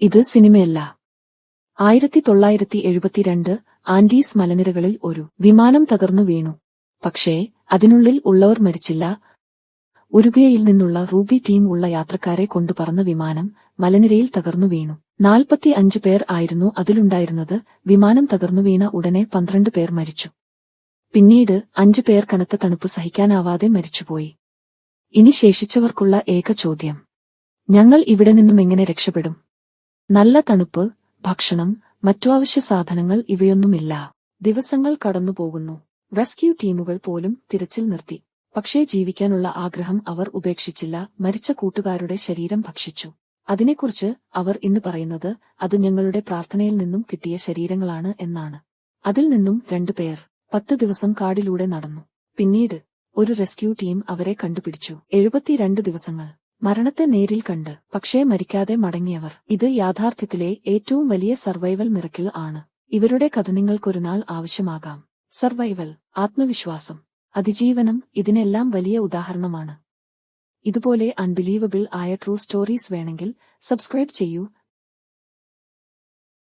ഇത് സിനിമയല്ല. ആയിരത്തി തൊള്ളായിരത്തി എഴുപത്തിരണ്ട് ആൻഡീസ് മലനിരകളിൽ ഒരു വിമാനം തകർന്നു വീണു. പക്ഷേ അതിനുള്ളിൽ ഉള്ളവർ മരിച്ചില്ല. ഉരുഗയിൽ നിന്നുള്ള റൂബി ടീം ഉള്ള യാത്രക്കാരെ കൊണ്ടുപറന്ന വിമാനം മലനിരയിൽ തകർന്നു വീണു. നാൽപ്പത്തി അഞ്ച് പേർ ആയിരുന്നു അതിലുണ്ടായിരുന്നത്. വിമാനം തകർന്നു വീണ ഉടനെ പന്ത്രണ്ട് പേർ മരിച്ചു. പിന്നീട് അഞ്ചു പേർ കനത്ത തണുപ്പ് സഹിക്കാനാവാതെ മരിച്ചുപോയി. ഇനി ശേഷിച്ചവർക്കുള്ള ഏക ചോദ്യം. ഞങ്ങൾ ഇവിടെ നിന്നും എങ്ങനെ രക്ഷപ്പെടും? നല്ല തണുപ്പ് ഭക്ഷണം മറ്റു അവശ്യ സാധനങ്ങൾ ഇവയൊന്നുമില്ല. ദിവസങ്ങൾ കടന്നുപോകുന്നു. റെസ്ക്യൂ ടീമുകൾ പോലും തിരച്ചിൽ നിർത്തി. പക്ഷേ ജീവിക്കാനുള്ള ആഗ്രഹം അവർ ഉപേക്ഷിച്ചില്ല. മരിച്ച കൂട്ടുകാരുടെ ശരീരം ഭക്ഷിച്ചു. അതിനെക്കുറിച്ച് അവർ ഇന്ന് പറയുന്നത് അത് ഞങ്ങളുടെ പ്രാർത്ഥനയിൽ നിന്നും കിട്ടിയ ശരീരങ്ങളാണ് എന്നാണ്. അതിൽ നിന്നും രണ്ടുപേർ പത്ത് ദിവസം കാടിലൂടെ നടന്നു. പിന്നീട് ഒരു റെസ്ക്യൂ ടീം അവരെ കണ്ടുപിടിച്ചു. എഴുപത്തിരണ്ട് ദിവസങ്ങൾ. മരണത്തെ നേരിൽ കണ്ട് പക്ഷേ മരിക്കാതെ മടങ്ങിയവർ. ഇത് യാഥാർത്ഥ്യത്തിലെ ഏറ്റവും വലിയ സർവൈവൽ മിറക്കിൽ ആണ്. ഇവരുടെ കഥ നിങ്ങൾക്കൊരു നാൾ ആവശ്യമാകാം. സർവൈവൽ ആത്മവിശ്വാസം അതിജീവനം ഇതിനെല്ലാം വലിയ ഉദാഹരണമാണ്. ഇതുപോലെ അൺബിലീവബിൾ ആയ ട്രൂ സ്റ്റോറീസ് വേണമെങ്കിൽ സബ്സ്ക്രൈബ് ചെയ്യൂ